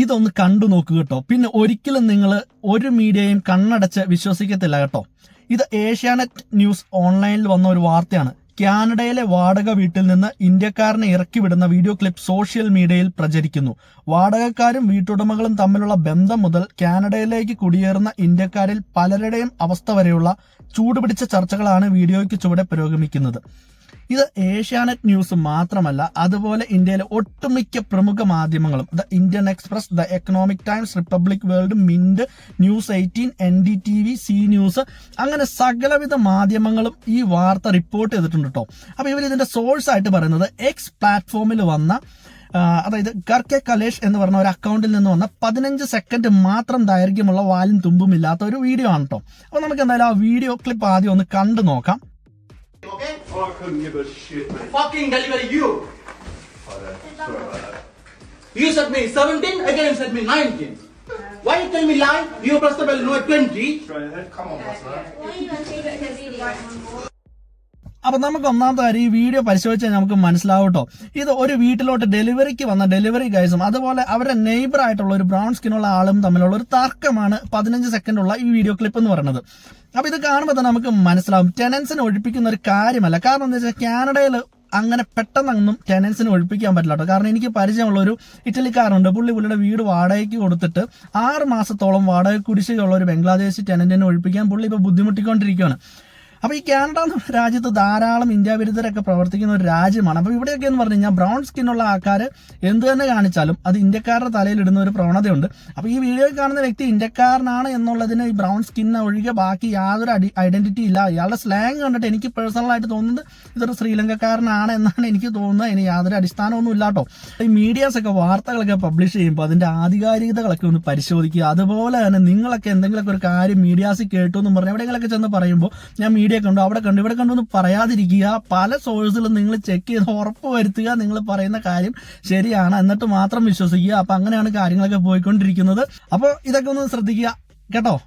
ഇതൊന്ന് കണ്ടു നോക്കുക കേട്ടോ. പിന്നെ ഒരിക്കലും നിങ്ങൾ ഒരു മീഡിയയും കണ്ണടച്ച് വിശ്വസിക്കത്തില്ല കേട്ടോ. ഇത് ഏഷ്യാനെറ്റ് ന്യൂസ് ഓൺലൈനിൽ വന്ന ഒരു വാർത്തയാണ്. കാനഡയിലെ വാടക വീട്ടിൽ നിന്ന് ഇന്ത്യക്കാരനെ ഇറക്കി വിടുന്ന വീഡിയോ ക്ലിപ്പ് സോഷ്യൽ മീഡിയയിൽ പ്രചരിക്കുന്നു. വാടകക്കാരും വീട്ടുടമകളും തമ്മിലുള്ള ബന്ധം മുതൽ കാനഡയിലേക്ക് കുടിയേറുന്ന ഇന്ത്യക്കാരിൽ പലരുടെയും അവസ്ഥ വരെയുള്ള ചൂടുപിടിച്ച ചർച്ചകളാണ് വീഡിയോയ്ക്ക് ചുവടെ പുരോഗമിക്കുന്നത്. ഇത് ഏഷ്യാനെറ്റ് ന്യൂസ് മാത്രമല്ല അതുപോലെ ഇന്ത്യയിലെ ഒട്ടുമിക്ക പ്രമുഖ മാധ്യമങ്ങളും. The Indian Express the Economic Times Republic World Mint News eighteen N D T V C News അങ്ങനെ സകലവിധ മാധ്യമങ്ങളും ഈ വാർത്ത റിപ്പോർട്ട് ചെയ്തിട്ടുണ്ട് കേട്ടോ അപ്പൊ ഇവർ ഇതിന്റെ സോഴ്സ് ആയിട്ട് പറയുന്നത് എക്സ് പ്ലാറ്റ്ഫോമിൽ വന്ന അതായത് ഗർക്കെ കലേഷ് എന്ന് പറഞ്ഞ ഒരു അക്കൗണ്ടിൽ നിന്ന് വന്ന പതിനഞ്ച് സെക്കൻഡ് മാത്രം ദൈർഘ്യമുള്ള വാലും തുമ്പും ഇല്ലാത്ത ഒരു വീഡിയോ ആണ് കേട്ടോ അപ്പൊ നമുക്ക് എന്തായാലും ആ വീഡിയോ ക്ലിപ്പ് ആദ്യം ഒന്ന് കണ്ടു നോക്കാം. I couldn't give a shit, mate. Fucking delivery you. Oh, no. Sorry about that. You said me 17, again you said me 19. Why you tell me lie? You press the bell, no 20. Straight ahead. Come on, boss man. Why you even take it video? അപ്പൊ നമുക്ക് ഒന്നാമത്തെ കാര്യം ഈ video പരിശോധിച്ചാൽ നമുക്ക് മനസ്സിലാവട്ടോ ഇത് ഒരു വീട്ടിലോട്ട് ഡെലിവറിക്ക് വന്ന ഡെലിവറി ഗൈസും അതുപോലെ അവരുടെ നെയ്ബർ ആയിട്ടുള്ള ഒരു ബ്രൗൺ സ്കിന്നുള്ള ആളും തമ്മിലുള്ള ഒരു തർക്കമാണ് പതിനഞ്ച് സെക്കൻഡ് ഉള്ള ഈ വീഡിയോ ക്ലിപ്പ് എന്ന് പറയുന്നത്. അപ്പൊ ഇത് കാണുമ്പോൾ തന്നെ നമുക്ക് മനസ്സിലാവും. ടെനൻസിനെ ഒഴിപ്പിക്കുന്ന ഒരു കാര്യമല്ല. കാരണം എന്താ വെച്ചാൽ കാനഡയിൽ അങ്ങനെ പെട്ടെന്നൊന്നും ടെനൻസിന് ഒഴിപ്പിക്കാൻ പറ്റില്ല കേട്ടോ. കാരണം എനിക്ക് പരിചയമുള്ള ഒരു ഇറ്റലിക്കാരുണ്ട് പുള്ളി പുള്ളിയുടെ വീട് വാടകയ്ക്ക് കൊടുത്തിട്ട് ആറ് മാസത്തോളം വാടക കുടിശ്ശികയുള്ള ഒരു ബംഗ്ലാദേശി ടെനന്റിനെ ഒഴിപ്പിക്കാൻ പുള്ളി ഇപ്പോൾ ബുദ്ധിമുട്ടിക്കൊണ്ടിരിക്കുകയാണ്. അപ്പൊ ഈ കാനഡ എന്ന രാജ്യത്ത് ധാരാളം ഇന്ത്യ വിരുദ്ധരൊക്കെ പ്രവർത്തിക്കുന്ന ഒരു രാജ്യമാണ്. അപ്പൊ ഇവിടെയൊക്കെ എന്ന് പറഞ്ഞു കഴിഞ്ഞാൽ ബ്രൗൺ സ്കിന്നുള്ള ആൾക്കാർ എന്ത് തന്നെ കാണിച്ചാലും അത് ഇന്ത്യക്കാരുടെ തലയിൽ ഇടുന്ന ഒരു പ്രവണതയുണ്ട്. അപ്പൊ ഈ വീഡിയോയിൽ കാണുന്ന വ്യക്തി ഇന്ത്യക്കാരനാണ് എന്നുള്ളതിന് ഈ ബ്രൗൺ സ്കിൻ ഒഴികെ ബാക്കി യാതൊരു ഐഡന്റിറ്റി ഇല്ല. ഇയാളുടെ സ്ലാങ് കണ്ടിട്ട് എനിക്ക് പേഴ്സണൽ ആയിട്ട് തോന്നുന്നത് ഇതൊരു ശ്രീലങ്കക്കാരനാണ് എന്നാണ് എനിക്ക് തോന്നുന്നത്. ഇനി യാതൊരു അടിസ്ഥാനമൊന്നും ഇല്ല കേട്ടോ. ഈ മീഡിയാസ് ഒക്കെ വാർത്തകളൊക്കെ പബ്ലിഷ് ചെയ്യുമ്പോൾ അതിന്റെ ആധികാരികതകളൊക്കെ ഒന്ന് പരിശോധിക്കുക. അതുപോലെ തന്നെ നിങ്ങളൊക്കെ എന്തെങ്കിലുമൊക്കെ ഒരു കാര്യം മീഡിയാസിൽ കേട്ടു എന്ന് പറഞ്ഞ് എവിടെയെങ്കിലൊക്കെ ചെന്ന് പറയുമ്പോൾ ഞാൻ മീഡിയ കണ്ടു. അവിടെ കണ്ടു. ഇവിടെ കണ്ടു എന്ന് പറയാതിരിക്കുക. പല സോഴ്സിലും നിങ്ങൾ ചെക്ക് ചെയ്ത് ഉറപ്പ് വരുത്തുക. നിങ്ങൾ പറയുന്ന കാര്യം ശരിയാണ് എന്നിട്ട് മാത്രം വിശ്വസിക്കുക. അപ്പൊ അങ്ങനെയാണ് കാര്യങ്ങളൊക്കെ പോയിക്കൊണ്ടിരിക്കുന്നത്. അപ്പോൾ ഇതൊക്കെ ഒന്ന് ശ്രദ്ധിക്കുക. കേട്ടോ?